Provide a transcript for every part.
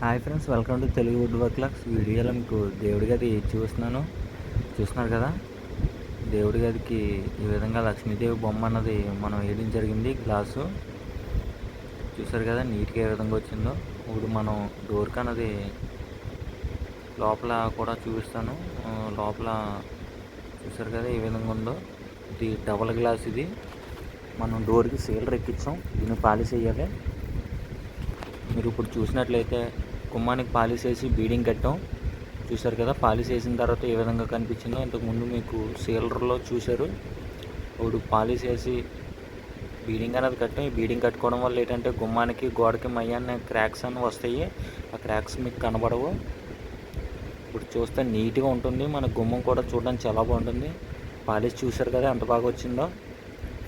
Hi friends welcome to Telugu wood work lakhs వీడియోలో మీకు దేవుడి గది చూస్తున్నాను. చూస్తున్నారు కదా? దేవుడి గదికి ఈ విధంగా లక్ష్మీదేవి బొమ్మ అన్నది మనం వేయడం జరిగింది గ్లాసు. చూసారు కదా నీట్గా ఏ విధంగా వచ్చిందో? ఇప్పుడు మనం డోర్కి అన్నది లోపల కూడా చూపిస్తాను. లోపల చూసారు కదా ఏ విధంగా ఉందో? ఇది డబల్ గ్లాస్ ఇది. మనం డోర్కి సీలర్ ఎక్కించాం దీన్ని పాలిష్ వేయాలి మీరు ఇప్పుడు చూసినట్లయితే గుమ్మానికి పాలిష్ వేసి బీడింగ్ కట్టాం. చూసారు కదా పాలిష్ వేసిన తర్వాత ఏ విధంగా కనిపించిందో ఇంతకుముందు మీకు సీలర్లో చూశారు. ఇప్పుడు పాలిష్ వేసి బీడింగ్ అనేది కట్టాం. ఈ బీడింగ్ కట్టుకోవడం వల్ల ఏంటంటే గుమ్మానికి గోడకి మయ్యాన్ని క్రాక్స్ అని వస్తాయి. ఆ క్రాక్స్ మీకు కనబడవు. ఇప్పుడు చూస్తే నీట్గా ఉంటుంది. మన గుమ్మం కూడా చూడడానికి చాలా బాగుంటుంది. పాలిష్ చూశారు కదా ఎంత బాగా వచ్చిందో.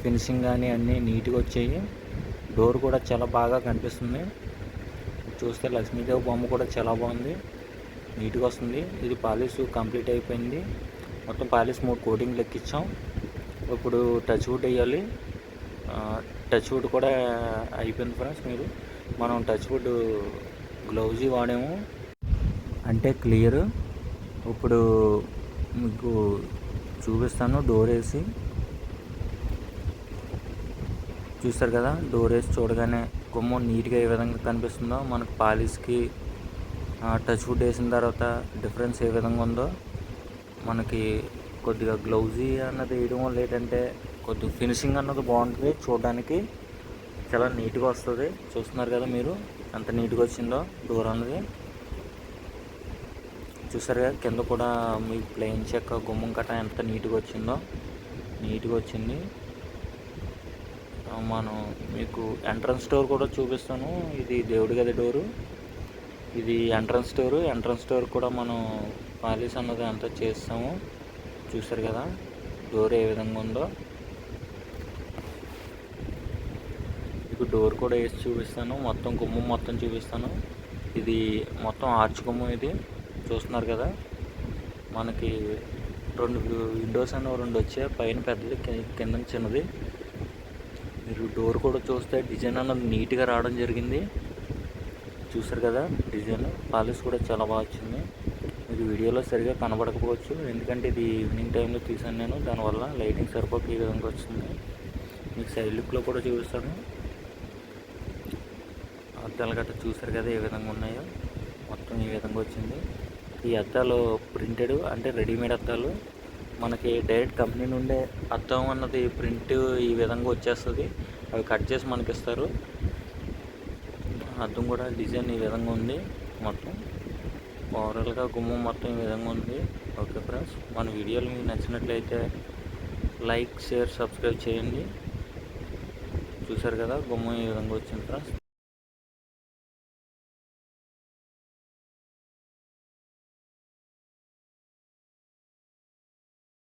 ఫినిషింగ్ కానీ అన్నీ నీట్గా వచ్చాయి. డోర్ కూడా చాలా బాగా కనిపిస్తుంది. చూస్తే లక్ష్మీదేవి బొమ్మ కూడా చాలా బాగుంది. నీట్గా వస్తుంది. ఇది పాలిష్ కంప్లీట్ అయిపోయింది. మొత్తం పాలిష్ మూడు కోటింగ్ లెక్కించాం ఇప్పుడు టచ్ వుడ్ వేయాలి. టచ్ వుడ్ కూడా అయిపోయింది ఫ్రెండ్స్ మీరు. మనం టచ్ వుడ్ గ్లౌజ్ వాడాము. అంటే క్లియర్. ఇప్పుడు మీకు చూపిస్తాను డోర్ వేసి చూస్తారు కదా డోర్ వేసి చూడగానే గుమ్మం నీట్గా ఏ విధంగా కనిపిస్తుందో మనకు పాలిష్కి టచ్ వుడ్ వేసిన తర్వాత డిఫరెన్స్ ఏ విధంగా ఉందో మనకి కొద్దిగా గ్లౌజీ అన్నది వేయడం వల్ల ఏంటంటే కొద్దిగా ఫినిషింగ్ అన్నది బాగుంటుంది. చూడడానికి చాలా నీట్గా వస్తుంది. చూస్తున్నారు కదా మీరు ఎంత నీట్గా వచ్చిందో డోర్ అన్నది. చూసారు కదా కింద కూడా మీ ప్లెయిన్ చెక్క గుమ్మం కట్ట ఎంత నీట్గా వచ్చిందో నీట్గా వచ్చింది. మనం మీకు ఎంట్రన్స్ డోర్ కూడా చూపిస్తాను. ఇది దేవుడి గది డోరు ఇది ఎంట్రన్స్ డోరు ఎంట్రన్స్ డోర్ కూడా మనం పాలిస్ అన్నది అంతా చేస్తాము. చూసారు కదా? డోర్ ఏ విధంగా ఉందో. మీకు డోర్ కూడా వేసి చూపిస్తాను. మొత్తం గుమ్మం మొత్తం చూపిస్తాను. ఇది మొత్తం ఆర్చ్ గుమ్మం ఇది. చూస్తున్నారు కదా? మనకి రెండు విండోస్ అనేవి రెండు వచ్చాయి. పైన పెద్దది కింద చిన్నది. మీరు డోర్ కూడా చూస్తే డిజైన్ అన్నది నీట్గా రావడం జరిగింది. చూసారు కదా డిజైన్ పాలిష్ కూడా చాలా బాగా వచ్చింది. మీకు వీడియోలో సరిగా కనబడకపోవచ్చు. ఎందుకంటే ఇది ఈవినింగ్ టైంలో తీసాను నేను. దానివల్ల లైటింగ్ సరిపోక ఈ విధంగా వచ్చింది. మీకు సైడ్ లుక్లో కూడా చూపిస్తాను. అద్దాలు గట్రా చూసారు కదా ఏ విధంగా ఉన్నాయో. మొత్తం ఈ విధంగా వచ్చింది. ఈ అద్దాలు ప్రింటెడ్ అంటే రెడీమేడ్ అద్దాలు. మనకి డైరెక్ట్ కంపెనీ నుండే అద్దం అన్నది ప్రింట్ ఈ విధంగా వచ్చేస్తుంది. అవి కట్ చేసి మనకి ఇస్తారు. అద్దం కూడా డిజైన్ ఈ విధంగా ఉంది మొత్తం. ఓవరాల్గా గుమ్మం మొత్తం ఈ విధంగా ఉంది. ఓకే ఫ్రెండ్స్ మన వీడియోలు మీకు నచ్చినట్లయితే లైక్ షేర్ సబ్స్క్రైబ్ చేయండి. చూసారు కదా గుమ్మం ఈ విధంగా వచ్చింది ఫ్రెండ్స్.